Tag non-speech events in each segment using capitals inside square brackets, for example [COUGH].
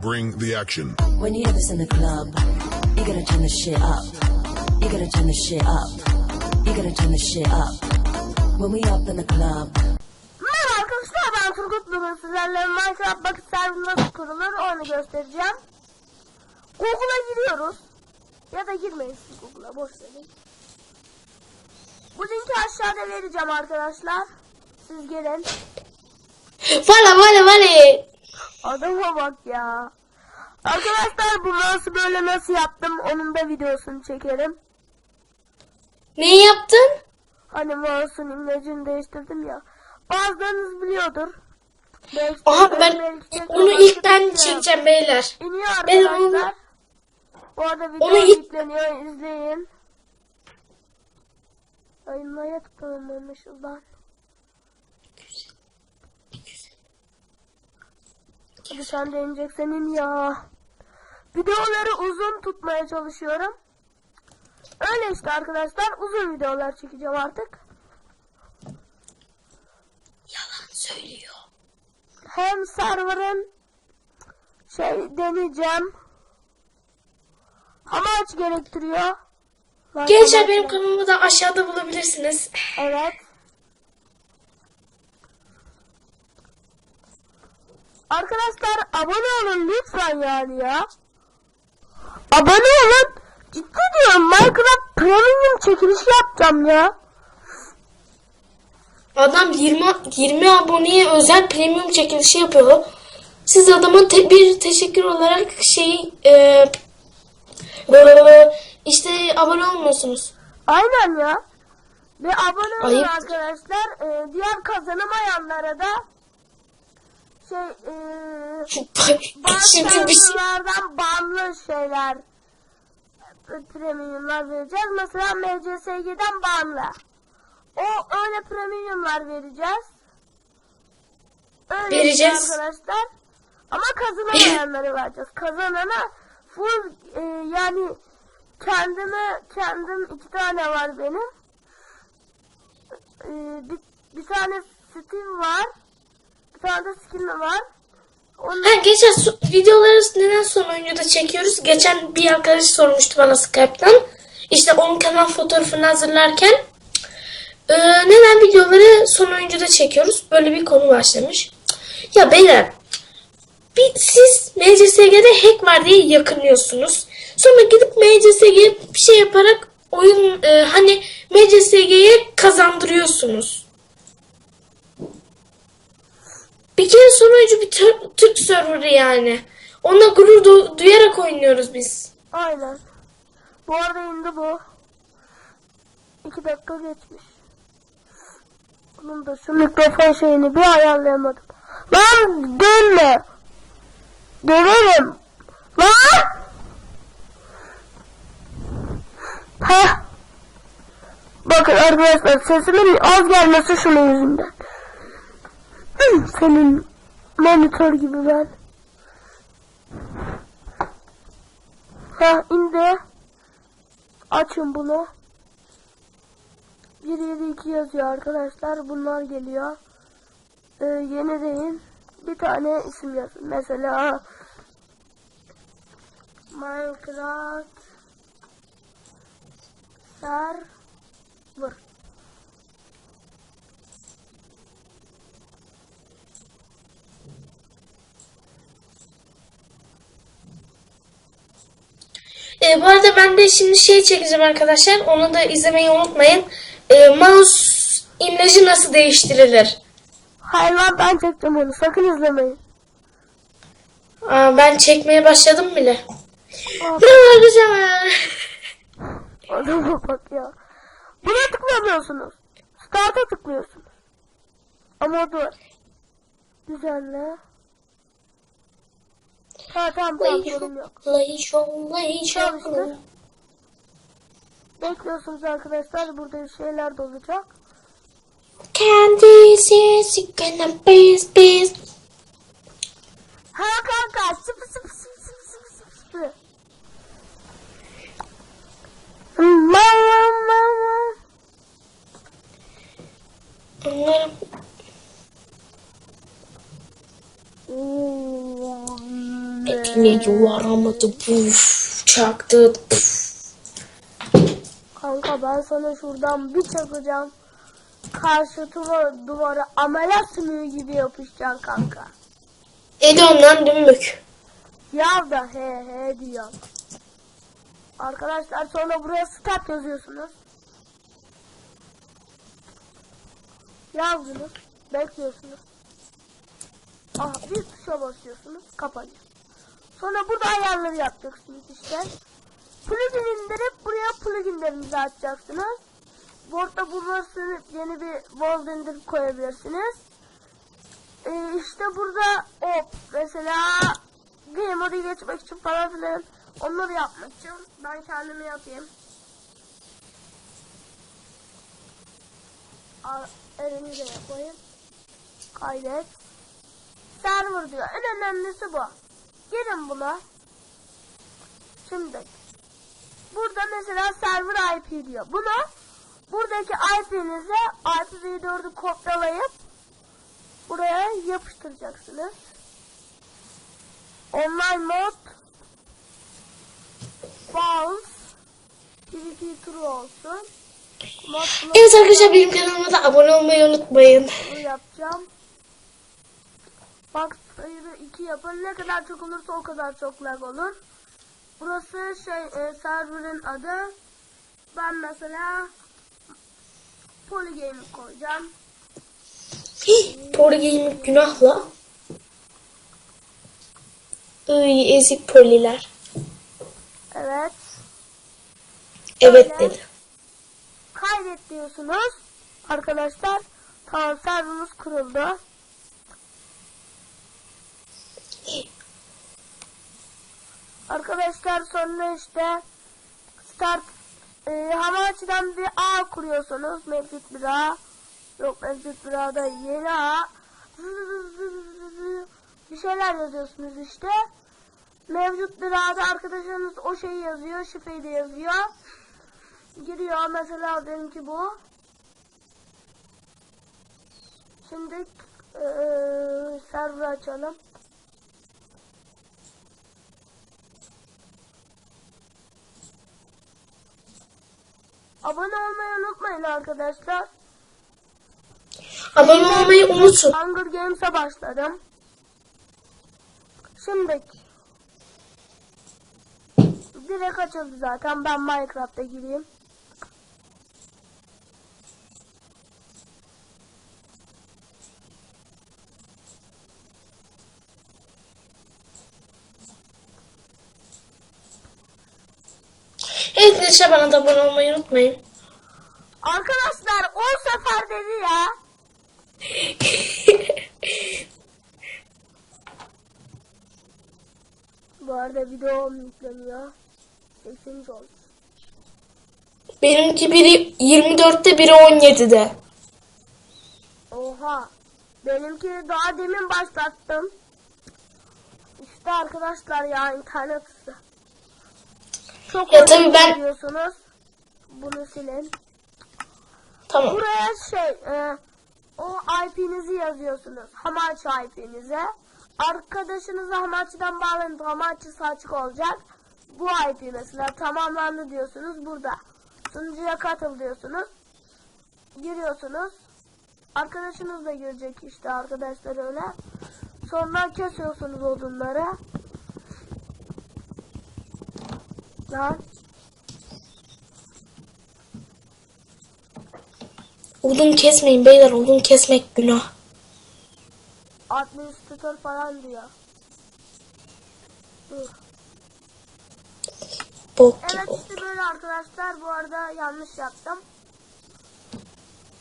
Bring the action. When you have this in the club, you gotta turn the shit up. You gotta turn the shit up. You gotta turn the shit up. When we up in the club, Merhaba arkadaşlar ben Turgut bugün sizlerle Minecraft bakış servis nasıl kurulur onu göstereceğim. Google'a giriyoruz. Ya da girmeyin siz Google'a boş verin. Bu linki aşağıda vereceğim arkadaşlar. Siz gelin. Vale vale vale. Adama bak ya. Arkadaşlar bu nasıl böyle nasıl yaptım onun da videosunu çekerim. Neyi yaptın? Hani mouse'un imlecini değiştirdim ya. Bazılarınız biliyordur. Belki Aha ben onu ilk ben çekeceğim beyler. İniyor Ben onu- Bu arada video Onu ilk- yükleniyor izleyin. Yayınlaya tıklamamışız lan. Hadi sen de inecek senin ya. Videoları uzun tutmaya çalışıyorum. Öyle işte arkadaşlar uzun videolar çekeceğim artık. Yalan söylüyor. Hem server'ın şey deneyeceğim. Amaç gerektiriyor. Gençler benim kanalımı da aşağıda bulabilirsiniz. Evet. Arkadaşlar abone olun lütfen yani ya. Abone olun. Ciddi diyorum Minecraft Premium çekilişi yapacağım ya. Adam 20 20 aboneye özel premium çekilişi yapıyor. Siz adamın te- bir teşekkür olarak şey e, işte abone olmuyorsunuz. Aynen ya. Ve abone olun Ayıp. arkadaşlar. Ee, diğer kazanamayanlara da şey ee, bazı serverlardan banlı şeyler e, premiumlar vereceğiz. Mesela MCSG'den banlı. O öyle premiumlar vereceğiz. Öyle Vereceğiz. arkadaşlar. Ama kazanamayanları vereceğiz. Kazanana full e, yani kendime kendim iki tane var benim. E, bir, bir tane Steve var. De skin var. Onun Ha, geçen videoları neden son oyuncuda çekiyoruz? Geçen bir arkadaş sormuştu bana Skype'tan. İşte onun kanal fotoğrafını hazırlarken e, neden videoları son oyuncuda çekiyoruz? Böyle bir konu başlamış. Ya beyler bir, siz MCSG'de hack var diye yakınıyorsunuz. Sonra gidip MCSG'ye bir şey yaparak oyun e, hani MCSG'ye kazandırıyorsunuz. Bir kere sonuncu bir Tür- Türk serverı yani. Onunla gurur du- duyarak oynuyoruz biz. Aynen. Bu arada indi bu. İki dakika geçmiş. Bunun da şu mikrofon şeyini bir ayarlayamadım. Lan dönme. Dönerim. Lan! Heh. Bakın arkadaşlar sesimin az gelmesi şunun yüzünden. Senin monitör gibi ben. Ha indi. Açın bunu. 172 yazıyor arkadaşlar. Bunlar geliyor. Ee, yeni deyin. Bir tane isim yazın. Mesela Minecraft Server. E, bu arada ben de şimdi şey çekeceğim arkadaşlar. Onu da izlemeyi unutmayın. E, mouse imlacı nasıl değiştirilir? Hayır lan ben çektim onu. Sakın izlemeyin. Aa, ben çekmeye başladım bile. Ne güzel. [LAUGHS] Adama bak ya. Buna tıklamıyorsunuz. Start'a tıklıyorsunuz. Ama dur. Düzenle. Ha tamam tamam sorun yok. Bekliyorsunuz arkadaşlar. Burada şeyler de olacak. Candy says you gonna beast beast. Ha kanka sıfır sıfır sıfır sıfır sıfır sıfır. Mama mama. Hepini yuvarlamadı. Puf, çaktı. Puf. Kanka ben sana şuradan bir çakacağım. Karşı duva- duvara amele sümüğü gibi yapışacaksın kanka. Eli ondan dümbük. Yav da he he diyor. Arkadaşlar sonra buraya start yazıyorsunuz. Yazdınız. Bekliyorsunuz. Ah bir tuşa basıyorsunuz. Kapanıyor. Sonra burada ayarları yapacaksınız işte. Plugin indirip buraya pluginlerinizi açacaksınız. Word'da burası yeni bir Word indirip koyabilirsiniz. Ee, işte burada o mesela game modu geçmek için falan filan onları yapmak için ben kendimi yapayım. Elini de yapayım. Kaydet. Server diyor. En önemlisi bu. Girin buna. Şimdi burada mesela server IP diyor. Bunu buradaki IP'nize IPv4'ü kopyalayıp buraya yapıştıracaksınız. Online mod Bounce PvP turu olsun. Mod Evet arkadaşlar benim kanalıma da abone olmayı unutmayın. bunu yapacağım. Bak sayıda 2 yapın. Ne kadar çok olursa o kadar çok lag olur. Burası şey e, server'ın adı. Ben mesela Polygame koyacağım. Hih, Porgiyim günahla. Iy ezik poliler. Evet. Evet Öyle. dedi. Kaydet diyorsunuz. Arkadaşlar tamam serverımız kuruldu. Arkadaşlar sonra işte start e, Hamachi'den bir ağ kuruyorsunuz. Mevcut bir ağ. Yok mevcut bir ağda yeni ağ. Bir şeyler yazıyorsunuz işte. Mevcut bir ağda arkadaşlarınız o şeyi yazıyor. Şifreyi de yazıyor. Giriyor mesela benimki bu. Şimdi eee server açalım. Abone olmayı unutmayın arkadaşlar. Abone olmayı unutun. Hunger Games'e başladım. Şimdi direkt açıldı zaten. Ben Minecraft'a gireyim. Evet arkadaşlar bana da abone olmayı unutmayın. Arkadaşlar 10 sefer dedi ya. [LAUGHS] Bu arada video yükleniyor. 80 oldu. Benimki biri 24'te biri 17'de. Oha. Benimki daha demin başlattım. İşte arkadaşlar ya internet. Çok Ya tabii ben- diliyorsunuz. Bunu silin. Tamam. Buraya şey e, o IP'nizi yazıyorsunuz. Hamachi IP'nize. Arkadaşınıza Hamachi'den bağlanıp Hamachi'si açık olacak. Bu IP mesela tamamlandı diyorsunuz burada. Sunucuya katıl diyorsunuz. Giriyorsunuz. Arkadaşınız da girecek işte arkadaşlar öyle. Sonra kesiyorsunuz odunları. Lan Odun kesmeyin beyler odun kesmek günah. administratör falan diyor. Dur. Bok Evet oldu. işte böyle arkadaşlar. Bu arada yanlış yaptım.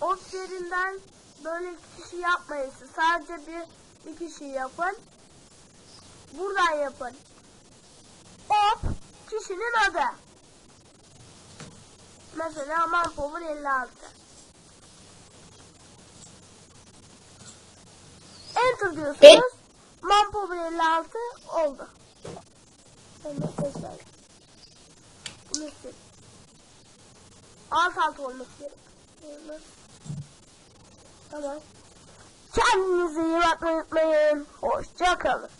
Ot yerinden böyle iki kişi yapmayın. Sadece bir, bir kişi yapın. Buradan yapın. Ot kişinin adı. Mesela Manpower 56. Enter diyorsunuz. Manpower 56 oldu. Bunu. Alt alt olması gerek. Tamam. Kendinize iyi bakmayı unutmayın. Hoşça kalın.